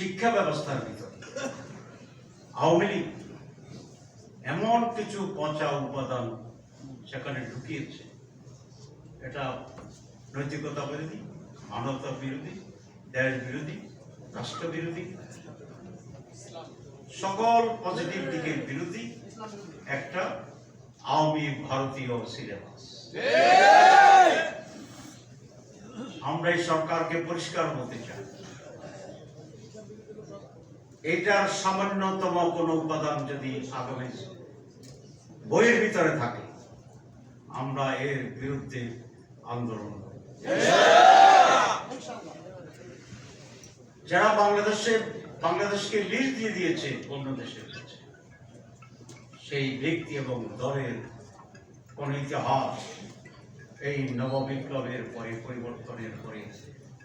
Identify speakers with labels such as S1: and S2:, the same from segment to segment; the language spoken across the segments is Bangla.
S1: শিক্ষা ব্যবস্থার ভিতরে। আওয়ামী লীগ এমন কিছু পচা উপাদান সেখানে ঢুকিয়েছে। এটা নৈতিকতা বিরোধী মানবতা বিরোধী দেশ বিরোধী রাষ্ট্র বিরোধী সকল পজিটিভ দিকের বিরোধী একটা আওয়ামী ভারতীয় সিলেবাস। আমরা এই সরকারকে পরিষ্কার বলতে চাই। এটার সামান্যতম কোনো উপাদান যদি আগামী বইয়ের ভিতরে থাকে, আমরা এর বিরুদ্ধে আন্দোলন যারা বাংলাদেশে, বাংলাদেশকে লিজ দিয়ে দিয়েছে অন্য দেশের কাছে, সেই ব্যক্তি এবং দলের কোন ইতিহাস এই নববিপ্লবের পরে, পরিবর্তনের পরে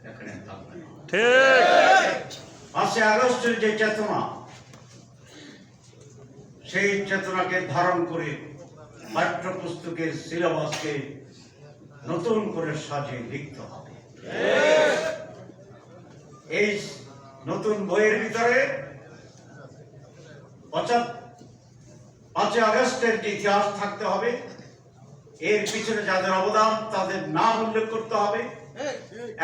S1: এখানে না। পাঁচই আগস্টের যে চেতনা, সেই চেতনাকে ধারণ করে পাঠ্যপুস্তকের সিলেবাসকে নতুন করে সাজিয়ে লিখতে হবে। এই নতুন বইয়ের ভিতরে পাঁচই আগস্টের যে ইতিহাস থাকতে হবে, এর পিছনে যাদের অবদান, তাদের নাম উল্লেখ করতে হবে।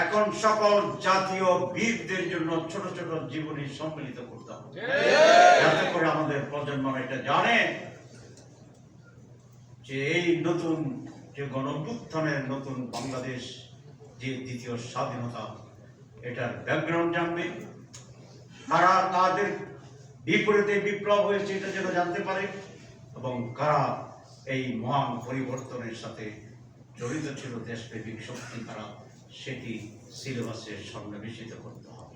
S1: এখন সকল জাতীয় বীরদের জন্য ছোট ছোট জীবনী সম্মিলিত করতে হবে। যাতে করে আমাদের প্রজন্ম এটা জানে যে এই নতুন যে গণঅভ্যুত্থানের নতুন বাংলাদেশ যে দ্বিতীয় স্বাধীনতা এটার ব্যাকগ্রাউন্ড জানবে। কারা কাদের বিপরীতে বিপ্লব হয়েছে এটা যেন জানতে পারে এবং কারা এই মহান পরিবর্তনের সাথে জড়িত ছিল দেশপ্রেমিক শক্তি তারা সেটি সিলেবাসে সন্নিবেশিত করতে হবে।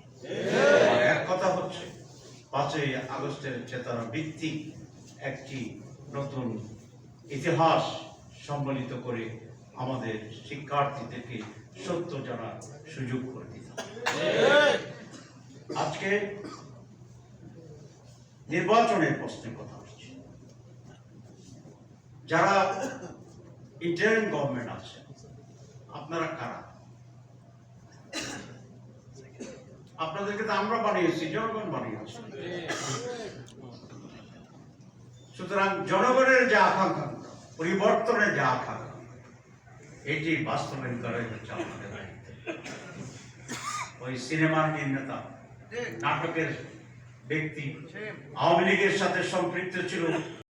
S1: এক কথা হচ্ছে পাঁচই আগস্টের চেতনা ভিত্তিক একটি নতুন ইতিহাস সম্মিলিত করে আমাদের শিক্ষার্থীদেরকে সত্য জানার সুযোগ করে দিতে আজকে নির্বাচনের প্রশ্নের কথা হচ্ছে যারা ইন্টারিম গভর্নমেন্ট আছে আপনারা কারা? আপনাদেরকে তো আমরা বানিয়েছি জনগণ বানিয়েছি। সুতরাং জনগণের যে আকাঙ্ক্ষা পরিবর্তনের যে আকাঙ্ক্ষা এটি বাস্তবায়ন করাই হচ্ছে আমাদের দায়িত্ব। ওই সিনেমার নির্মাতা নাটকের ব্যক্তি আওয়ামী লীগের সাথে সম্পৃক্ত ছিল।